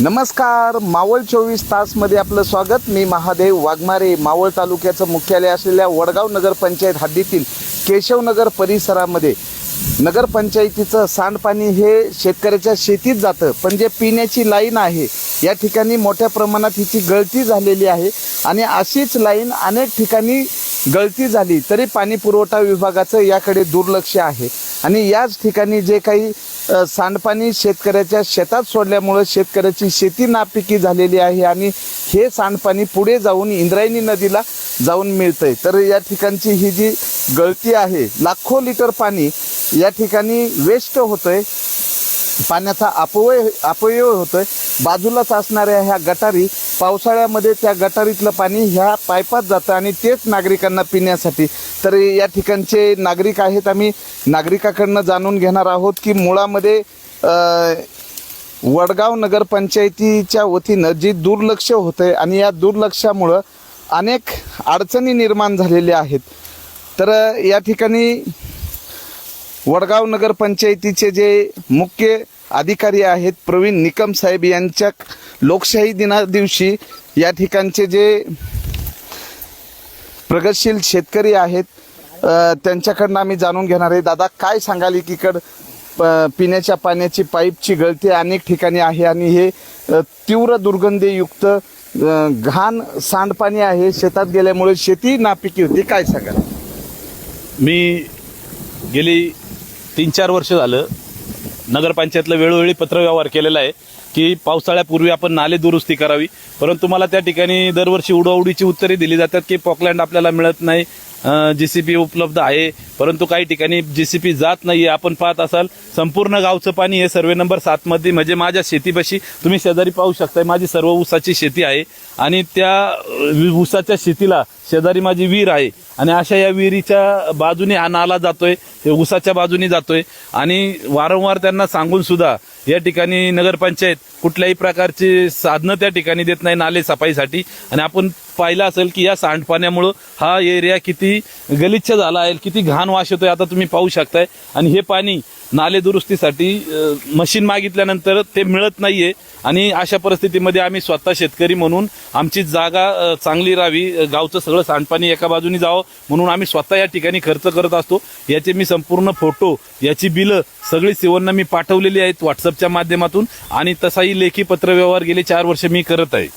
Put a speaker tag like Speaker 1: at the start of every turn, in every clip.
Speaker 1: नमस्कार मावळ चोवीस तासमध्ये आपलं स्वागत. मी महादेव वाघमारे मावळ तालुक्याचं मुख्यालय असलेल्या वडगाव नगरपंचायत हद्दीतील केशवनगर परिसरामध्ये. नगरपंचायतीचं सांडपाणी हे शेतकऱ्याच्या शेतीत जातं पण जे पिण्याची लाईन आहे या ठिकाणी मोठ्या प्रमाणात हिची गळती झालेली आहे. आणि अशीच लाईन अनेक ठिकाणी गळती झाली तरी पाणी पुरवठा विभागाचं याकडे दुर्लक्ष आहे. आणि याच ठिकाणी जे काही सांडपाणी शेतकऱ्याच्या शेतात सोडल्यामुळं शेतकऱ्याची शेती नापिकी झालेली आहे आणि हे सांडपाणी पुढे जाऊन इंद्रायणी नदीला जाऊन मिळतंय. तर या ठिकाणची ही जी गळती आहे लाखो लिटर पाणी या ठिकाणी वेस्ट होतंय. पाण्याचा अपव्यय अपव्यय होतोय. बाजूलाच असणाऱ्या ह्या गटारी पावसाळ्यामध्ये त्या गटारीतलं पाणी ह्या पायपात जातं आणि तेच नागरिकांना पिण्यासाठी. तर या ठिकाणचे नागरिक आहेत आम्ही. नागरिकाकडनं जाणून घेणार आहोत की मुळामध्ये वडगाव नगरपंचायतीच्या वतीनं जी दुर्लक्ष होतंय आणि या दुर्लक्षामुळं अनेक अडचणी निर्माण झालेल्या आहेत. तर या ठिकाणी वडगाव नगरपंचायतीचे जे मुख्य अधिकारी आहेत प्रवीण निकम साहेब यांच्या लोकशाही दिना दिवशी या ठिकाणचे जे प्रगतशील शेतकरी आहेत त्यांच्याकडनं आम्ही जाणून घेणार आहे. दादा काय सांगाल एकीकडं? प- पिण्याच्या पाण्याची पाईपची गळती अनेक ठिकाणी आहे आणि हे तीव्र दुर्गंधीयुक्त घाण सांडपाणी आहे. शेतात गेल्यामुळे शेती नापिकी होती. काय सांगाल?
Speaker 2: मी गेली तीन चार वर्ष झालं नगरपंचायतला वेळोवेळी पत्रव्यवहार केलेला आहे की पावसाळ्यापूर्वी आपण नाले दुरुस्ती करावी. परंतु मला त्या ठिकाणी दरवर्षी उडवाउडीची उत्तरे दिली जातात की पॉकलँड आपल्याला मिळत नाही. जीसीपी उपलब्ध आहे. परंतु काही ठिकाणी जीसीपी जात नाही आपण पाहत असाल संपूर्ण गावचं पाणी हे सर्वे नंबर सातमध्ये म्हणजे माझ्या शेतीपाशी तुम्ही शेजारी पाहू शकताय. माझी सर्व ऊसाची शेती आहे. आणि त्या ऊसाच्या शेतीला शेजारी माझी विहीर आहे. आणि अशा या विहिरीच्या बाजूने हा नाला जातोय. हे ऊसाच्या बाजूने जातोय. आणि वारंवार त्यांना सांगून सुद्धा या ठिकाणी नगरपंचायत कुठल्याही प्रकारची साधनं त्या ठिकाणी देत नाही नाले सफाईसाठी. आणि आपण पाहिलं असेल की या सांडपाण्यामुळं हा एरिया किती गलिच्छ झाला आहे किती घाण वास येतोय आता तुम्ही पाहू शकताय. आणि हे पाणी नाले दुरुस्तीसाठी मशीन मागितल्यानंतर ते मिळत नाहीये. आणि अशा परिस्थितीमध्ये आम्ही स्वतः शेतकरी म्हणून आमची जागा चांगली राहावी गावचं सगळं सांडपाणी एका बाजूनी जावं म्हणून आम्ही स्वतः या ठिकाणी खर्च करत असतो. याचे मी संपूर्ण फोटो याची बिलं सगळी सेवांना मी पाठवलेली आहेत व्हॉट्सअपच्या माध्यमातून आणि तसाही लेखी पत्रव्यवहार गेले चार वर्ष मी करत आहे.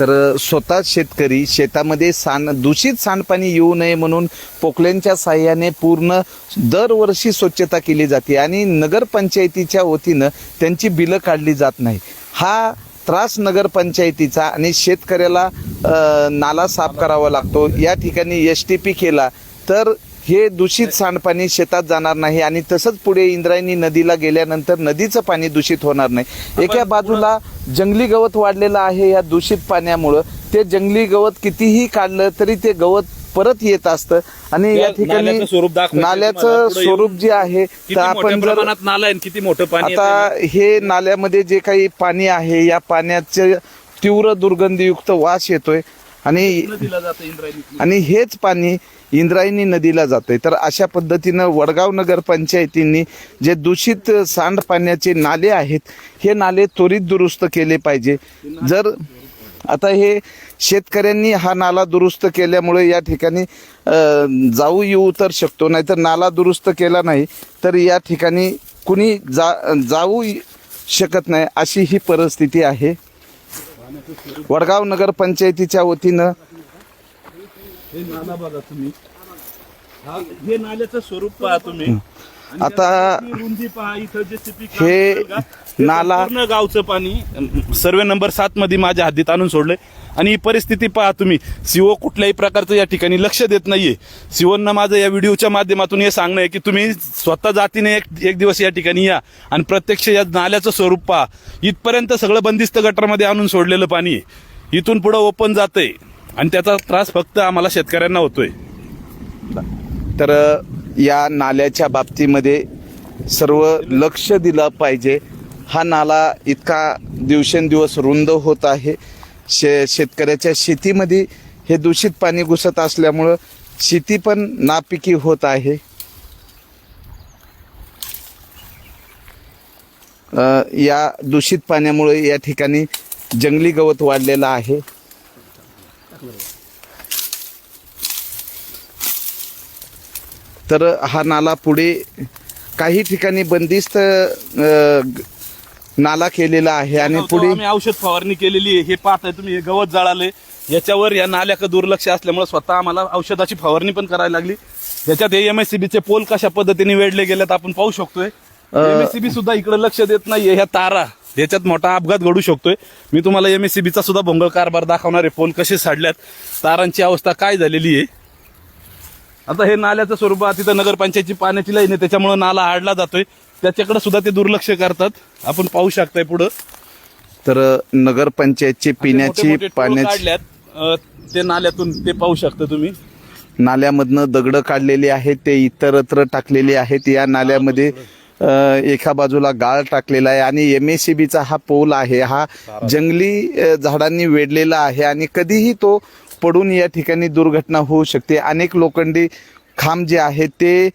Speaker 1: तर स्वतः शेतकरी शेतामध्ये सांड दूषित सांडपाणी येऊ नये म्हणून पोकलेनच्या साह्याने पूर्ण दरवर्षी स्वच्छता केली जाते आणि नगरपंचायतीच्या वतीनं त्यांची बिलं काढली जात नाही. हा त्रास नगरपंचायतीचा आणि शेतकऱ्याला नाला साफ करावा लागतो. या ठिकाणी एस टी पी केला तर हे दूषित सांडपाणी शेतात जाणार नाही आणि तसंच पुढे इंद्रायणी नदीला गेल्यानंतर नदीचं पाणी दूषित होणार नाही एका बाजूला जंगली गवत वाढलेलं आहे या दूषित पाण्यामुळं ते जंगली गवत कितीही काढलं तरी ते गवत परत येत असतं आणि या ठिकाणी
Speaker 2: नाल्याचं स्वरूप.
Speaker 1: जे आहे तर आपण जर
Speaker 2: किती मोठं पाणी
Speaker 1: आता. हे नाल्यामध्ये जे काही पाणी आहे या पाण्याचे तीव्र दुर्गंधीयुक्त वास येतोय आणि
Speaker 2: जातं.
Speaker 1: आणि हेच पाणी इंद्रायणी नदीला जाते तर अशा पद्धतीनं वडगाव नगर पंचायतींनी जे दूषित सांडपाण्याचे नाले आहेत हे नाले त्वरित दुरुस्त केले पाहिजे. जर आता हे शेतकऱ्यांनी हा नाला दुरुस्त केल्यामुळे या ठिकाणी अ, जाऊ येऊ तर शकतो नाहीतर नाला दुरुस्त केला नाही तर या ठिकाणी कुणी जा जाऊ शकत नाही अशी ही परिस्थिती आहे. वडगाव नगर पंचायतीच्या वतीनं
Speaker 2: हे नाला बघा तुम्ही. हा हे नाल्याचं स्वरूप पहा तुम्ही.
Speaker 1: आता
Speaker 2: रुंदी पहा इथं जे
Speaker 1: हे
Speaker 2: ते
Speaker 1: नाला-
Speaker 2: गावचं पाणी सर्वे नंबर सात मध्ये माझ्या हद्दीत आणून सोडलंय. आणि ही परिस्थिती पहा तुम्ही. सीओ कुठल्याही प्रकारचं या ठिकाणी लक्ष देत नाहीये. सीओना माझं या व्हिडिओच्या माध्यमातून हे सांगणं आहे की तुम्ही स्वतः जातीने एक एक दिवस या ठिकाणी या. आणि प्रत्यक्ष या नाल्याचं स्वरूप पहा. इथपर्यंत सगळं बंदिस्त गटारमध्ये आणून सोडलेलं पाणी आहे. इथून पुढं ओपन जातंय. आणि त्याचा त्रास फक्त आम्हाला शेतकऱ्यांना होतोय.
Speaker 1: तर या नाल्याच्या बाबतीमध्ये सर्व लक्ष दिलं पाहिजे. हा नाला इतका दिवसेंदिवस रुंद होत आहे. शे शेतकऱ्याच्या शेतीमध्ये हे दूषित पाणी घुसत असल्यामुळं शेती पण नापिकी होत आहे. या दूषित पाण्यामुळे या ठिकाणी जंगली गवत वाढलेलं आहे. तर हा नाला पुढे काही ठिकाणी बंदिस्त नाला केलेला आहे आणि पुढे
Speaker 2: आम्ही औषध फवारणी केलेली आहे. हे पाहताय तुम्ही हे गवत जाळाले याच्यावर या नाल्याचं दुर्लक्ष असल्यामुळे स्वतः आम्हाला औषधाची फवारणी पण करायला लागली. याच्यात हे एमएससीबी चे पोल कशा पद्धतीने वेढले गेलेत आपण पाहू शकतोय. एमएससीबी सुद्धा इकडे लक्ष देत नाहीये. ह्या तारा याच्यात मोठा अपघात घडू शकतोय. मी तुम्हाला एमएससीबी चा सुद्धा भोंगळ कारभार दाखवणार आहे. पोल कसे साडल्यात तारांची अवस्था काय झालेली आहे आता हे नाल्याचं स्वरूप आहे, तिथं नगरपंचायतची पाण्याची लाईन आहे त्याच्यामुळे नाला आडला जातोय. त्याच्याकडे सुद्धा ते दुर्लक्ष करतात. आपण पाहू शकताय पुढं.
Speaker 1: तर नगरपंचायतची पिण्याची
Speaker 2: मोठे-मोठे टोळ
Speaker 1: पाण्याची
Speaker 2: काढल्यात. अं, ते नाल्यातून ते पाहू शकता तुम्ही.
Speaker 1: नाल्यामधनं दगड काढलेली आहेत ते इतरत्र टाकलेले आहेत. या नाल्यामध्ये अ, एका बाजूला गाळ टाकलेला आहे आणि एम एस सी बीचा हा पोल आहे. हा जंगली अ, झाडांनी वेढलेला आहे आणि कधीही तो पडून या ठिकाणी दुर्घटना होऊ शकते. अनेक लोखंडी खांब जे आहेत ते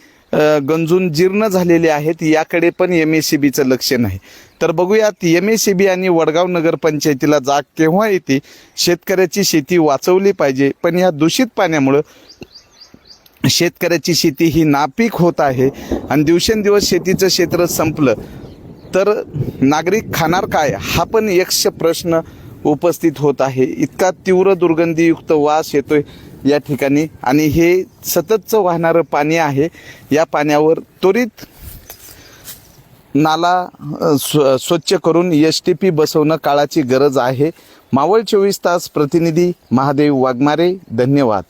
Speaker 1: गंजून जीर्ण झालेले आहेत. याकडे पण एम एस सी बीचं लक्ष नाही. तर बघूयात एम एस सी बी आणि वडगाव नगरपंचायतीला जाग केव्हा येते? शेतकऱ्याची शेती वाचवली पाहिजे. पण या दूषित पाण्यामुळं शेतकऱ्याची शेती ही नापीक होत आहे आणि दिवसेंदिवस शेतीचं क्षेत्र संपलं. तर नागरिक खाणार काय? हा पण यक्ष प्रश्न उपस्थित होत आहे. इतका तीव्र दुर्गंधीयुक्त वास येतोय या ठिकाणी. आणि हे सततचं वाहणारं पाणी आहे. या पाण्यावर त्वरित नाला स्व स्वच्छ करून एस टी पी बसवणं काळाची गरज आहे. मावळ चोवीस तास प्रतिनिधी महादेव वाघमारे धन्यवाद.